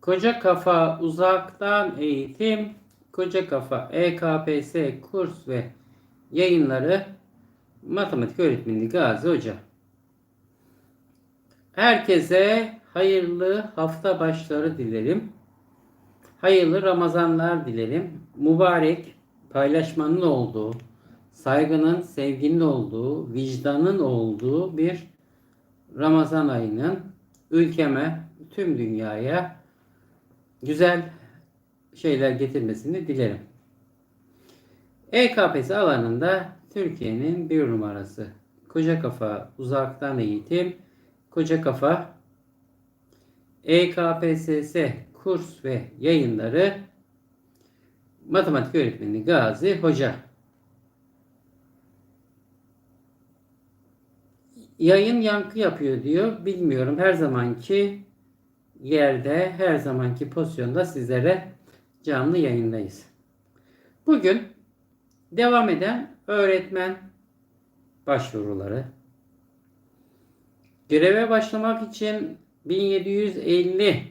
Koca Kafa Uzaktan Eğitim, Koca Kafa EKPS kurs ve yayınları matematik öğretmeni Gazi Hoca. Herkese hayırlı hafta başları dilerim. Hayırlı Ramazanlar dilerim. Mübarek paylaşmanın olduğu, saygının, sevginin olduğu, vicdanın olduğu bir Ramazan ayının ülkeme, tüm dünyaya güzel şeyler getirmesini dilerim. EKPS alanında Türkiye'nin bir numarası. Koca Kafa Uzaktan Eğitim, Koca Kafa EKPSS kurs ve yayınları matematik öğretmeni Gazi Hoca. Yayın yankı yapıyor diyor. Bilmiyorum. Her zamanki yerde, her zamanki pozisyonda sizlere canlı yayındayız. Bugün devam eden öğretmen başvuruları. Göreve başlamak için 1750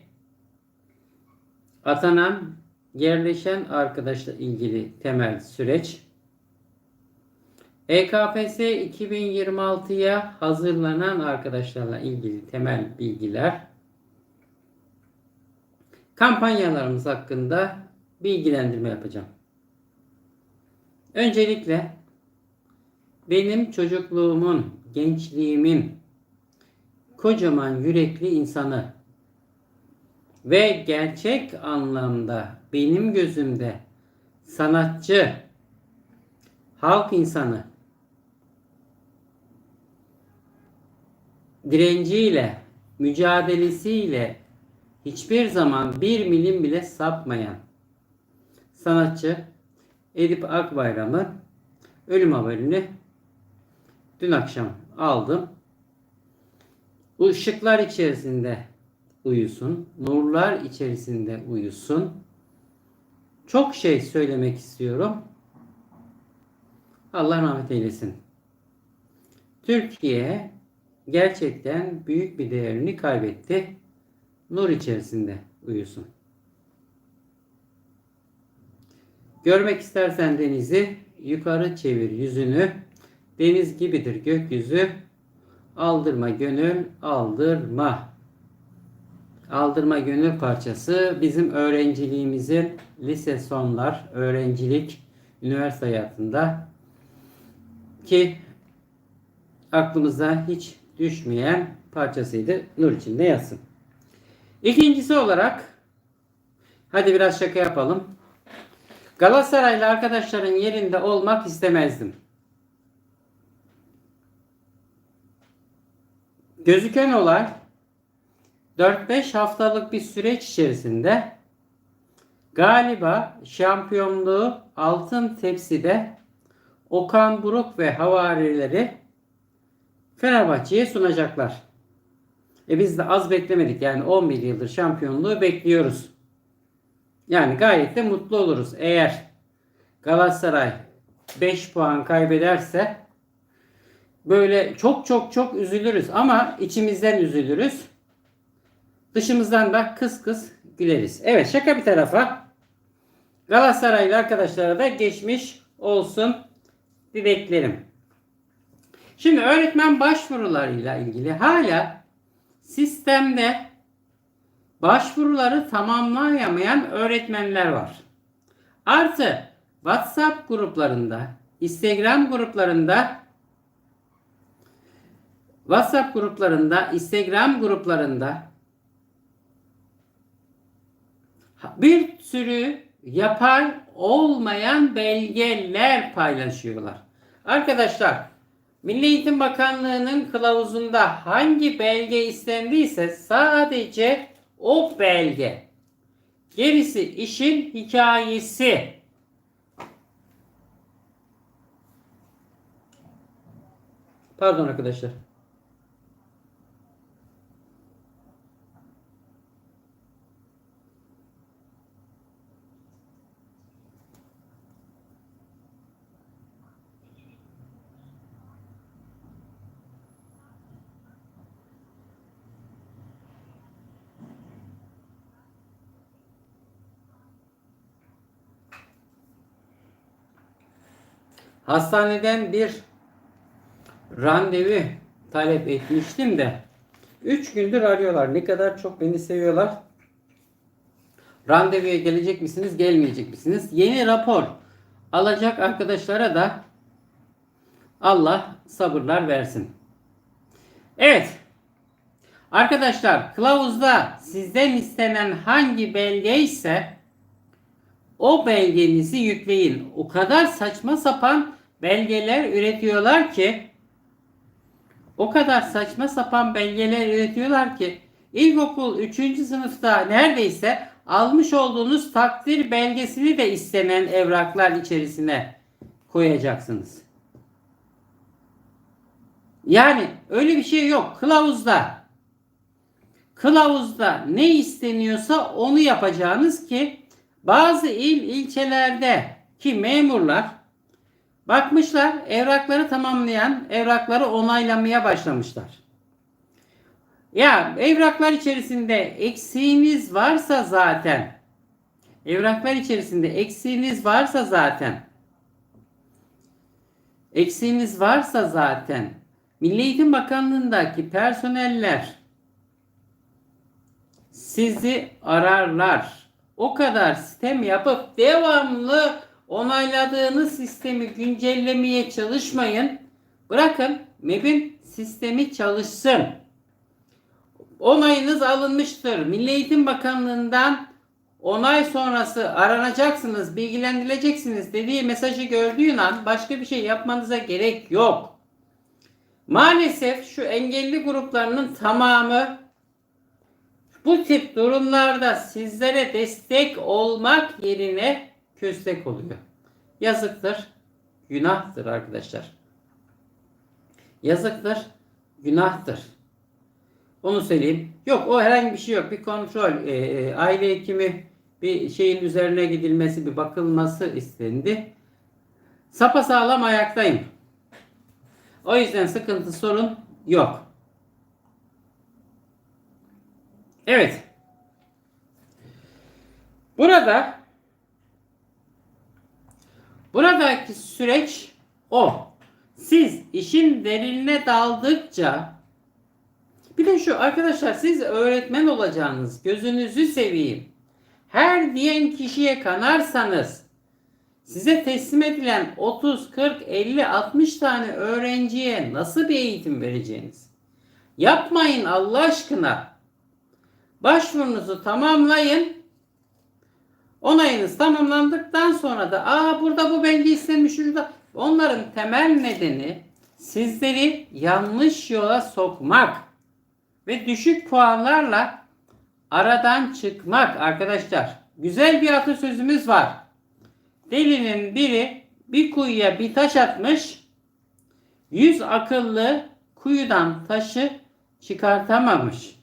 atanan yerleşen arkadaşla ilgili temel süreç. EKPS 2026'ya hazırlanan arkadaşlarla ilgili temel bilgiler. Kampanyalarımız hakkında bilgilendirme yapacağım. Öncelikle benim çocukluğumun, gençliğimin kocaman yürekli insanı ve gerçek anlamda benim gözümde sanatçı, halk insanı, direnciyle, mücadelesiyle hiçbir zaman bir milim bile sapmayan sanatçı Edip Akbayram'ın ölüm haberini dün akşam aldım. Işıklar içerisinde uyusun, nurlar içerisinde uyusun. Çok şey söylemek istiyorum. Allah rahmet eylesin. Türkiye gerçekten büyük bir değerini kaybetti. Nur içerisinde uyusun. Görmek istersen denizi yukarı çevir yüzünü. Deniz gibidir gökyüzü. Aldırma gönül, aldırma. Aldırma gönül parçası bizim öğrenciliğimizin lise sonlar, öğrencilik, üniversite hayatında ki aklımıza hiç düşmeyen parçasıydı. Nur içinde yazsın. İkincisi olarak hadi biraz şaka yapalım. Galatasaraylı arkadaşların yerinde olmak istemezdim. Gözüken olay 4-5 haftalık bir süreç içerisinde galiba şampiyonluğu altın tepside Okan Buruk ve havarileri Fenerbahçe'ye sunacaklar. E biz de az beklemedik. Yani 11 yıldır şampiyonluğu bekliyoruz. Yani gayet de mutlu oluruz. Eğer Galatasaray 5 puan kaybederse böyle çok çok çok üzülürüz ama içimizden üzülürüz. Dışımızdan da kıs kıs güleriz. Evet şaka bir tarafa. Galatasaraylı arkadaşlara da geçmiş olsun dileklerim. Şimdi öğretmen başvurularıyla ilgili hala sistemde başvuruları tamamlayamayan öğretmenler var. Artı WhatsApp gruplarında, Instagram gruplarında WhatsApp gruplarında, Instagram gruplarında bir sürü yapar olmayan belgeler paylaşıyorlar. Arkadaşlar Milli Eğitim Bakanlığı'nın kılavuzunda hangi belge istendiyse sadece o belge. Gerisi işin hikayesi. Pardon arkadaşlar. Hastaneden bir randevu talep etmiştim de 3 gündür arıyorlar. Ne kadar çok beni seviyorlar. Randevuya gelecek misiniz, gelmeyecek misiniz? Yeni rapor alacak arkadaşlara da Allah sabırlar versin. Evet. Arkadaşlar kılavuzda sizden istenen hangi belge ise o belgenizi yükleyin. O kadar saçma sapan belgeler üretiyorlar ki o kadar saçma sapan belgeler üretiyorlar ki ilkokul 3. sınıfta neredeyse almış olduğunuz takdir belgesini de istenen evraklar içerisine koyacaksınız. Yani öyle bir şey yok. Kılavuzda kılavuzda ne isteniyorsa onu yapacağınız ki bazı il ilçelerde ki memurlar bakmışlar evrakları tamamlayan evrakları onaylamaya başlamışlar. Ya evraklar içerisinde eksiğiniz varsa zaten evraklar içerisinde eksiğiniz varsa zaten eksiğiniz varsa zaten Milli Eğitim Bakanlığındaki personeller sizi ararlar. O kadar sistem yapıp devamlı onayladığınız sistemi güncellemeye çalışmayın. Bırakın MEB'in sistemi çalışsın. Onayınız alınmıştır. Milli Eğitim Bakanlığı'ndan onay sonrası aranacaksınız, bilgilendirileceksiniz dediği mesajı gördüğün an başka bir şey yapmanıza gerek yok. Maalesef şu engelli gruplarının tamamı bu tip durumlarda sizlere destek olmak yerine köstek oluyor. Yazıktır, günahtır arkadaşlar. Yazıktır, günahtır. Onu söyleyeyim. Yok o herhangi bir şey yok. Bir kontrol, e, e, aile hekimi bir şeyin üzerine gidilmesi, bir bakılması istendi. Sapa sağlam ayaktayım. O yüzden sıkıntı sorun yok. Evet. Burada buradaki süreç o. Siz işin derinine daldıkça bir de şu arkadaşlar siz öğretmen olacağınız gözünüzü seveyim. Her diyen kişiye kanarsanız size teslim edilen 30, 40, 50, 60 tane öğrenciye nasıl bir eğitim vereceğiniz? Yapmayın Allah aşkına. Başvurunuzu tamamlayın. Onayınız tamamlandıktan sonra da aa burada bu belge istenmiş şurada. Onların temel nedeni sizleri yanlış yola sokmak ve düşük puanlarla aradan çıkmak arkadaşlar. Güzel bir atasözümüz var. Delinin biri bir kuyuya bir taş atmış. Yüz akıllı kuyudan taşı çıkartamamış.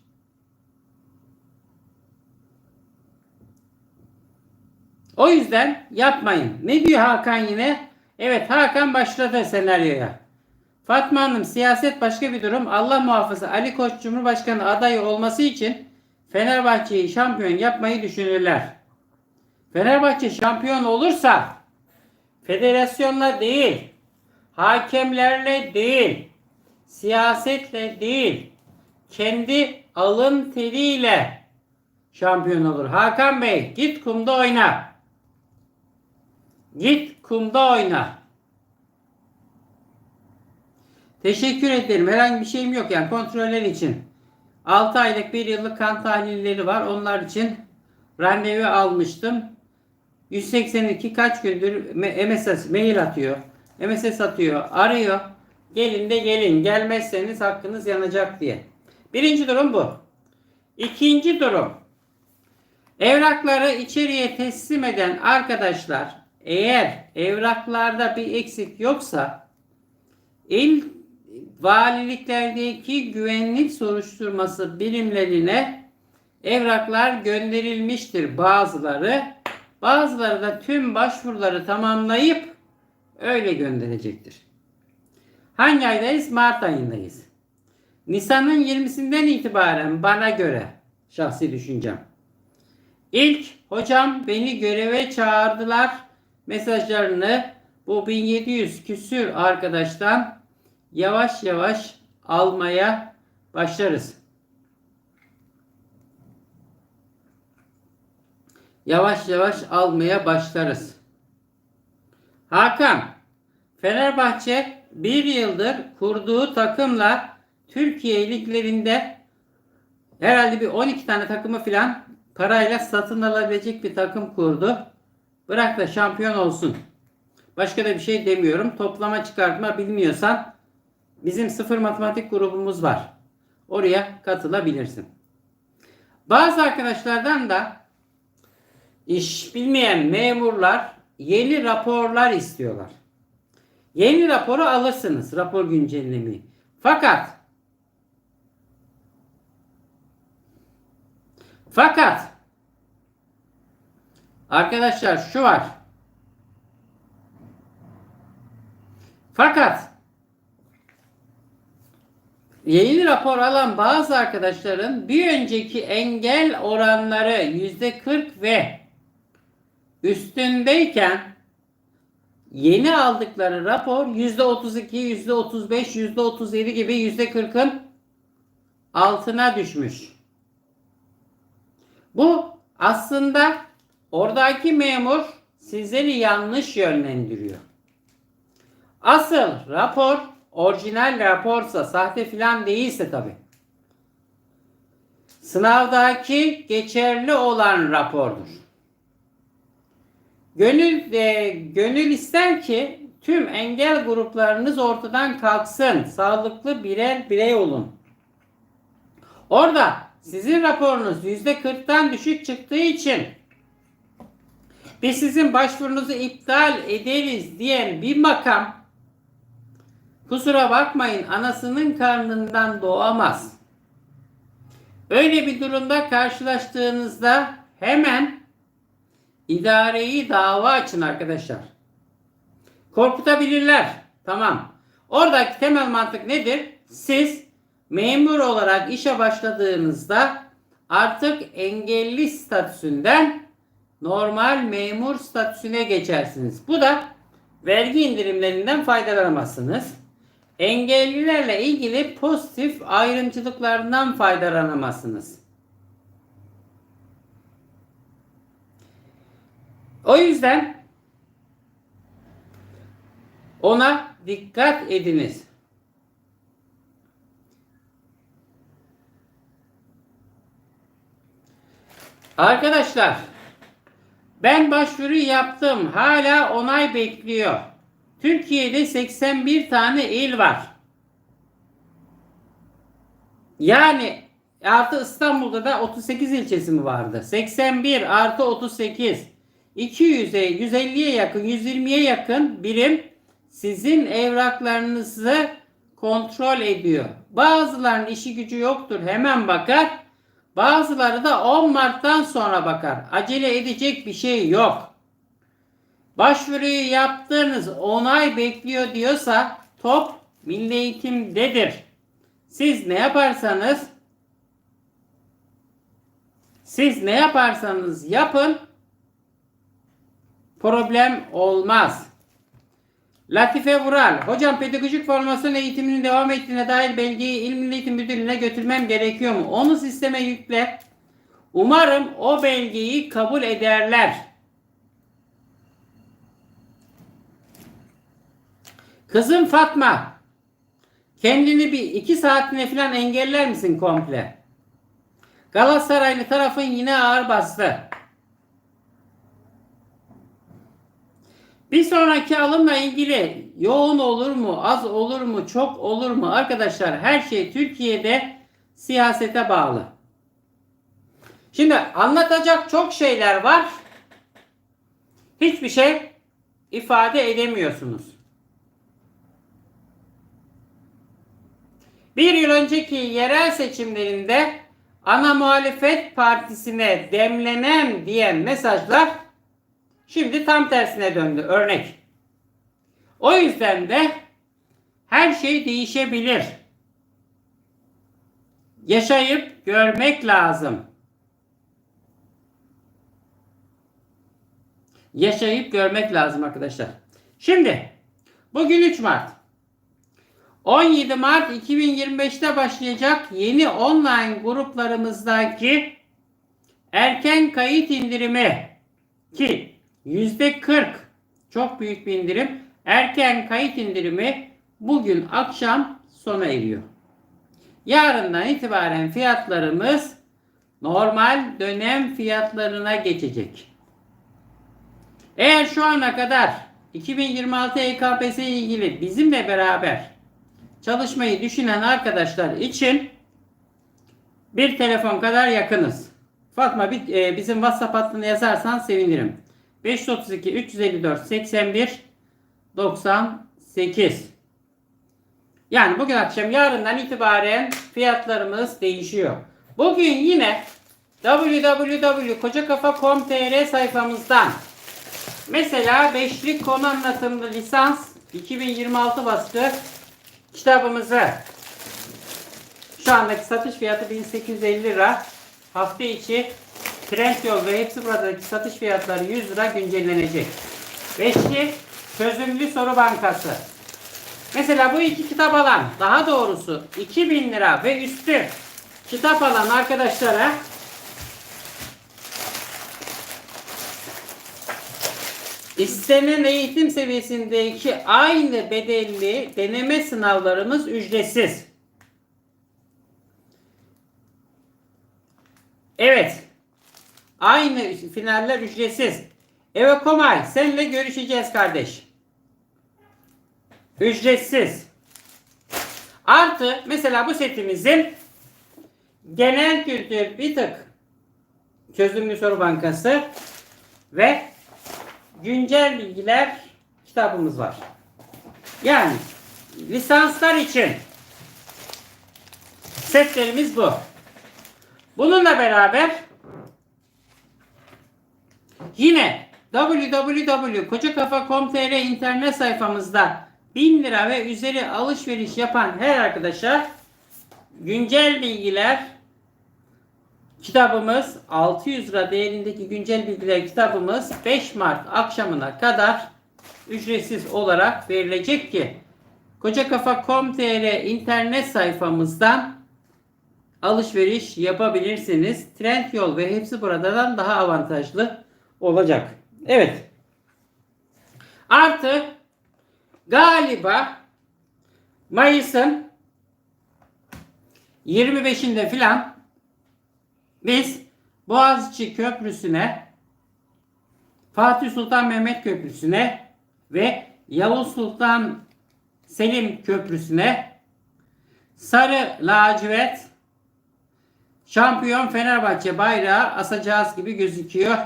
O yüzden yapmayın. Ne diyor Hakan yine? Evet Hakan başladı senaryoya. Fatma Hanım siyaset başka bir durum. Allah muhafaza Ali Koç Cumhurbaşkanı adayı olması için Fenerbahçe'yi şampiyon yapmayı düşünürler. Fenerbahçe şampiyon olursa federasyonla değil, hakemlerle değil, siyasetle değil, kendi alın teriyle şampiyon olur. Hakan Bey git kumda oyna. Git kumda oyna. Teşekkür ederim. Herhangi bir şeyim yok yani kontroller için. 6 aylık 1 yıllık kan tahlilleri var. Onlar için randevu almıştım. 182 kaç gündür MSS mail atıyor. MSS atıyor. Arıyor. Gelin de gelin. Gelmezseniz hakkınız yanacak diye. Birinci durum bu. İkinci durum. Evrakları içeriye teslim eden arkadaşlar eğer evraklarda bir eksik yoksa il valiliklerdeki güvenlik soruşturması birimlerine evraklar gönderilmiştir bazıları. Bazıları da tüm başvuruları tamamlayıp öyle gönderecektir. Hangi aydayız? Mart ayındayız. Nisan'ın 20'sinden itibaren bana göre şahsi düşüncem. İlk hocam beni göreve çağırdılar mesajlarını bu 1700 küsür arkadaştan yavaş yavaş almaya başlarız. Yavaş yavaş almaya başlarız. Hakan, Fenerbahçe bir yıldır kurduğu takımla Türkiye liglerinde herhalde bir 12 tane takımı filan parayla satın alabilecek bir takım kurdu. Bırak da şampiyon olsun. Başka da bir şey demiyorum. Toplama çıkartma bilmiyorsan bizim sıfır matematik grubumuz var. Oraya katılabilirsin. Bazı arkadaşlardan da iş bilmeyen memurlar yeni raporlar istiyorlar. Yeni raporu alırsınız. Rapor güncellemeyi. Fakat fakat arkadaşlar şu var. Fakat yeni rapor alan bazı arkadaşların bir önceki engel oranları yüzde 40 ve üstündeyken yeni aldıkları rapor yüzde 32, yüzde 35, yüzde 37 gibi yüzde 40'ın altına düşmüş. Bu aslında oradaki memur sizleri yanlış yönlendiriyor. Asıl rapor orijinal raporsa, sahte filan değilse tabi. Sınavdaki geçerli olan rapordur. Gönül e, gönül ister ki tüm engel gruplarınız ortadan kalksın. Sağlıklı birer birey olun. Orada sizin raporunuz %40'tan düşük çıktığı için biz sizin başvurunuzu iptal ederiz diyen bir makam kusura bakmayın anasının karnından doğamaz. Öyle bir durumda karşılaştığınızda hemen idareyi dava açın arkadaşlar. Korkutabilirler. Tamam. Oradaki temel mantık nedir? Siz memur olarak işe başladığınızda artık engelli statüsünden normal memur statüsüne geçersiniz. Bu da vergi indirimlerinden faydalanamazsınız. Engellilerle ilgili pozitif ayrımcılıklarından faydalanamazsınız. O yüzden ona dikkat ediniz. Arkadaşlar ben başvuru yaptım. Hala onay bekliyor. Türkiye'de 81 tane il var. Yani artı İstanbul'da da 38 ilçesi mi vardı? 81 artı 38 200'e 150'ye yakın 120'ye yakın birim sizin evraklarınızı kontrol ediyor. Bazılarının işi gücü yoktur hemen bakar. Bazıları da 10 Mart'tan sonra bakar. Acele edecek bir şey yok. Başvuruyu yaptığınız onay bekliyor diyorsa top milli eğitimdedir. Siz ne yaparsanız siz ne yaparsanız yapın problem olmaz. Latife Vural. Hocam pedagojik formasyon eğitiminin devam ettiğine dair belgeyi İl Milli Eğitim Müdürlüğü'ne götürmem gerekiyor mu? Onu sisteme yükle. Umarım o belgeyi kabul ederler. Kızım Fatma. Kendini bir iki saatine falan engeller misin komple? Galatasaraylı tarafın yine ağır bastı. Bir sonraki alımla ilgili yoğun olur mu, az olur mu, çok olur mu? Arkadaşlar her şey Türkiye'de siyasete bağlı. Şimdi anlatacak çok şeyler var. Hiçbir şey ifade edemiyorsunuz. Bir yıl önceki yerel seçimlerinde ana muhalefet partisine demlenem diyen mesajlar Şimdi tam tersine döndü. Örnek. O yüzden de her şey değişebilir. Yaşayıp görmek lazım. Yaşayıp görmek lazım arkadaşlar. Şimdi bugün 3 Mart. 17 Mart 2025'te başlayacak yeni online gruplarımızdaki erken kayıt indirimi ki %40 çok büyük bir indirim. Erken kayıt indirimi bugün akşam sona eriyor. Yarından itibaren fiyatlarımız normal dönem fiyatlarına geçecek. Eğer şu ana kadar 2026 EKPS ile ilgili bizimle beraber çalışmayı düşünen arkadaşlar için bir telefon kadar yakınız. Fatma e, bizim WhatsApp hattını yazarsan sevinirim. 532 354 81 98 Yani bugün akşam yarından itibaren fiyatlarımız değişiyor. Bugün yine www.kocakafa.com.tr sayfamızdan mesela beşlik konu anlatımlı lisans 2026 baskı kitabımızı şu andaki satış fiyatı 1850 lira. Hafta içi Trendyol ve hepsi buradaki satış fiyatları 100 lira güncellenecek. Beşli çözümlü soru bankası. Mesela bu iki kitap alan, daha doğrusu 2000 lira ve üstü kitap alan arkadaşlara istenen eğitim seviyesindeki aynı bedelli deneme sınavlarımız ücretsiz. Evet. Aynı finaller ücretsiz. Evet Komay seninle görüşeceğiz kardeş. Ücretsiz. Artı mesela bu setimizin genel kültür bir tık çözümlü soru bankası ve güncel bilgiler kitabımız var. Yani lisanslar için setlerimiz bu. Bununla beraber yine www.kocakafa.com.tr internet sayfamızda 1000 lira ve üzeri alışveriş yapan her arkadaşa güncel bilgiler kitabımız 600 lira değerindeki güncel bilgiler kitabımız 5 Mart akşamına kadar ücretsiz olarak verilecek ki kocakafa.com.tr internet sayfamızdan alışveriş yapabilirsiniz. Trendyol ve hepsi buradan daha avantajlı olacak. Evet. Artı galiba Mayıs'ın 25'inde filan biz Boğaziçi Köprüsü'ne Fatih Sultan Mehmet Köprüsü'ne ve Yavuz Sultan Selim Köprüsü'ne sarı lacivert şampiyon Fenerbahçe bayrağı asacağız gibi gözüküyor.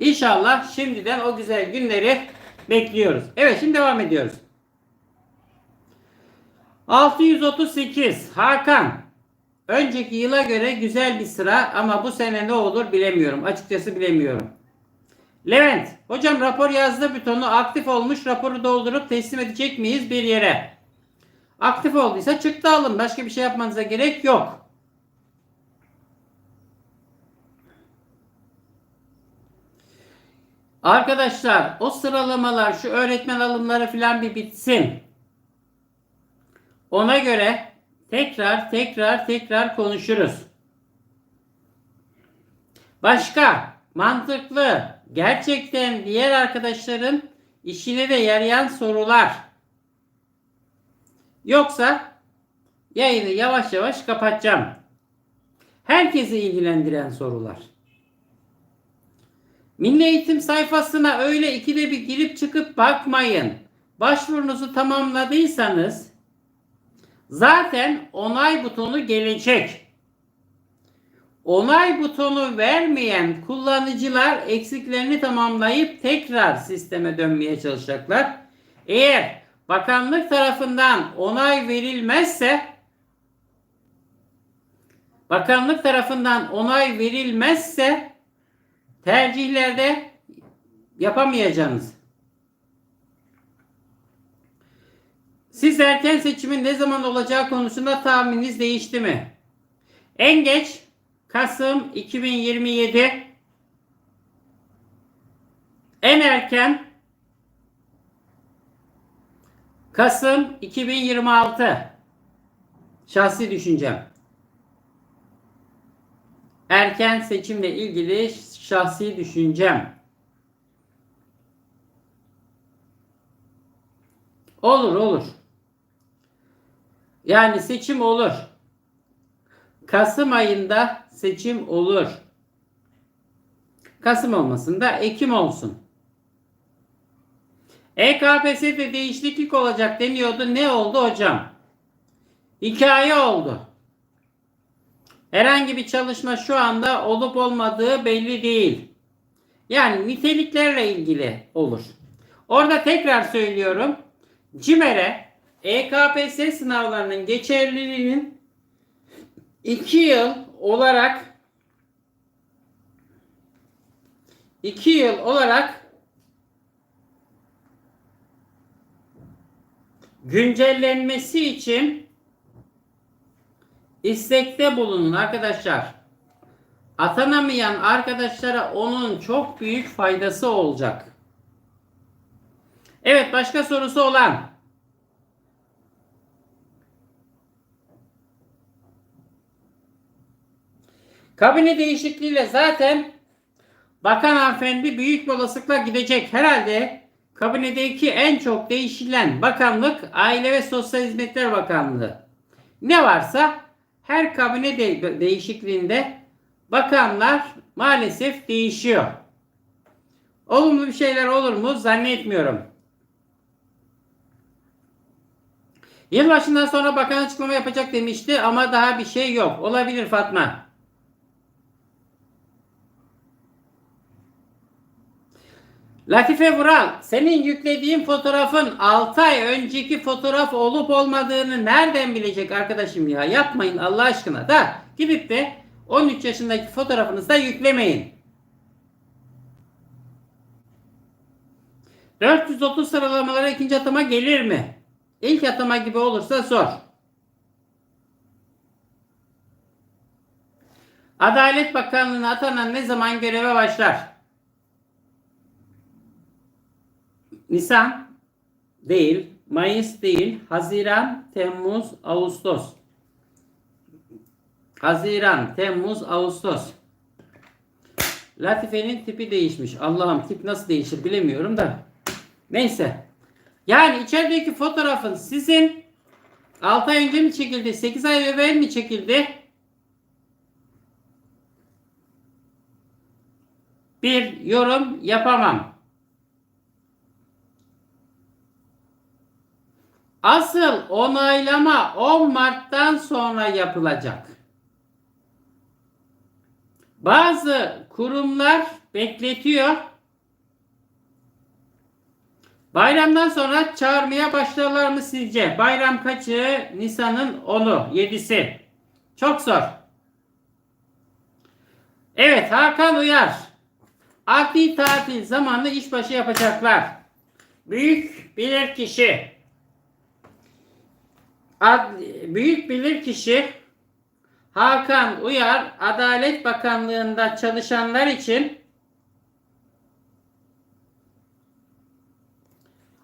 İnşallah şimdiden o güzel günleri bekliyoruz. Evet şimdi devam ediyoruz. 638 Hakan. Önceki yıla göre güzel bir sıra ama bu sene ne olur bilemiyorum. Açıkçası bilemiyorum. Levent, hocam rapor yazdı butonu aktif olmuş raporu doldurup teslim edecek miyiz bir yere? Aktif olduysa çıktı alın. Başka bir şey yapmanıza gerek yok. Arkadaşlar o sıralamalar şu öğretmen alımları filan bir bitsin. Ona göre tekrar tekrar tekrar konuşuruz. Başka mantıklı gerçekten diğer arkadaşların işine de yarayan sorular. Yoksa yayını yavaş yavaş kapatacağım. Herkesi ilgilendiren sorular. Milli Eğitim sayfasına öyle ikide bir girip çıkıp bakmayın. Başvurunuzu tamamladıysanız zaten onay butonu gelecek. Onay butonu vermeyen kullanıcılar eksiklerini tamamlayıp tekrar sisteme dönmeye çalışacaklar. Eğer bakanlık tarafından onay verilmezse bakanlık tarafından onay verilmezse tercihlerde yapamayacağınız. Siz erken seçimin ne zaman olacağı konusunda tahmininiz değişti mi? En geç Kasım 2027 en erken Kasım 2026. Şahsi düşüncem. Erken seçimle ilgili şahsi düşüncem. Olur olur. Yani seçim olur. Kasım ayında seçim olur. Kasım olmasın da Ekim olsun. EKPS'de değişiklik olacak deniyordu. Ne oldu hocam? Hikaye oldu. Herhangi bir çalışma şu anda olup olmadığı belli değil. Yani niteliklerle ilgili olur. Orada tekrar söylüyorum. CİMER'e EKPS sınavlarının geçerliliğinin 2 yıl olarak 2 yıl olarak güncellenmesi için istekte bulunun arkadaşlar. Atanamayan arkadaşlara onun çok büyük faydası olacak. Evet başka sorusu olan. Kabine değişikliğiyle zaten Bakan hanımefendi büyük bir olasılıkla gidecek. Herhalde kabinedeki en çok değişilen bakanlık Aile ve Sosyal Hizmetler Bakanlığı. Ne varsa her kabine de değişikliğinde bakanlar maalesef değişiyor. Olumlu bir şeyler olur mu zannetmiyorum. Yılbaşından sonra bakan açıklama yapacak demişti ama daha bir şey yok. Olabilir Fatma. Latife Vural, senin yüklediğin fotoğrafın 6 ay önceki fotoğraf olup olmadığını nereden bilecek arkadaşım ya? Yapmayın Allah aşkına da gidip de 13 yaşındaki fotoğrafınızı da yüklemeyin. 430 sıralamalara ikinci atama gelir mi? İlk atama gibi olursa zor. Adalet Bakanlığı'na atanan ne zaman göreve başlar? Nisan değil, Mayıs değil, Haziran, Temmuz, Ağustos. Haziran, Temmuz, Ağustos. Latife'nin tipi değişmiş. Allah'ım tip nasıl değişir bilemiyorum da. Neyse. Yani içerideki fotoğrafın sizin 6 ay önce mi çekildi? 8 ay evvel mi çekildi? Bir yorum yapamam. Asıl onaylama 10 Mart'tan sonra yapılacak. Bazı kurumlar bekletiyor. Bayramdan sonra çağırmaya başlarlar mı sizce? Bayram kaçı? Nisan'ın 10'u, 7'si. Çok zor. Evet Hakan Uyar. Adli tatil zamanlı işbaşı yapacaklar. Büyük bilir kişi. Ad, büyük bilir kişi Hakan Uyar Adalet Bakanlığı'nda çalışanlar için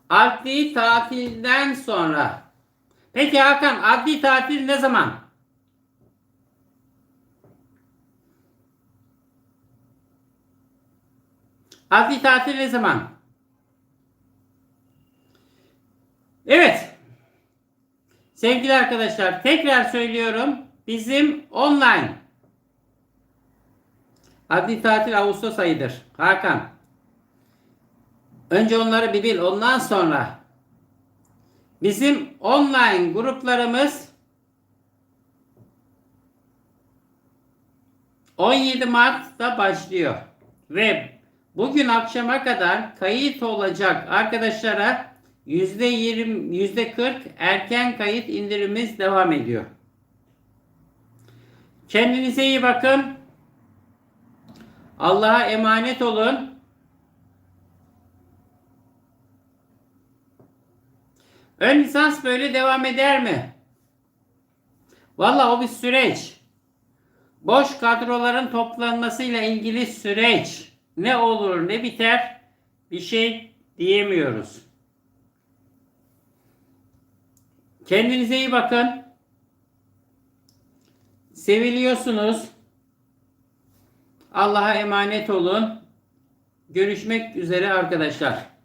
adli tatilden sonra Peki Hakan adli tatil ne zaman? Adli tatil ne zaman? Evet. Sevgili arkadaşlar tekrar söylüyorum. Bizim online adli tatil Ağustos ayıdır. Hakan. Önce onları bir bil. Ondan sonra bizim online gruplarımız 17 Mart'ta başlıyor. Ve bugün akşama kadar kayıt olacak arkadaşlara %20, %40 erken kayıt indirimimiz devam ediyor. Kendinize iyi bakın. Allah'a emanet olun. Ön lisans böyle devam eder mi? Valla o bir süreç. Boş kadroların toplanmasıyla ilgili süreç. Ne olur ne biter bir şey diyemiyoruz. Kendinize iyi bakın. Seviliyorsunuz. Allah'a emanet olun. Görüşmek üzere arkadaşlar.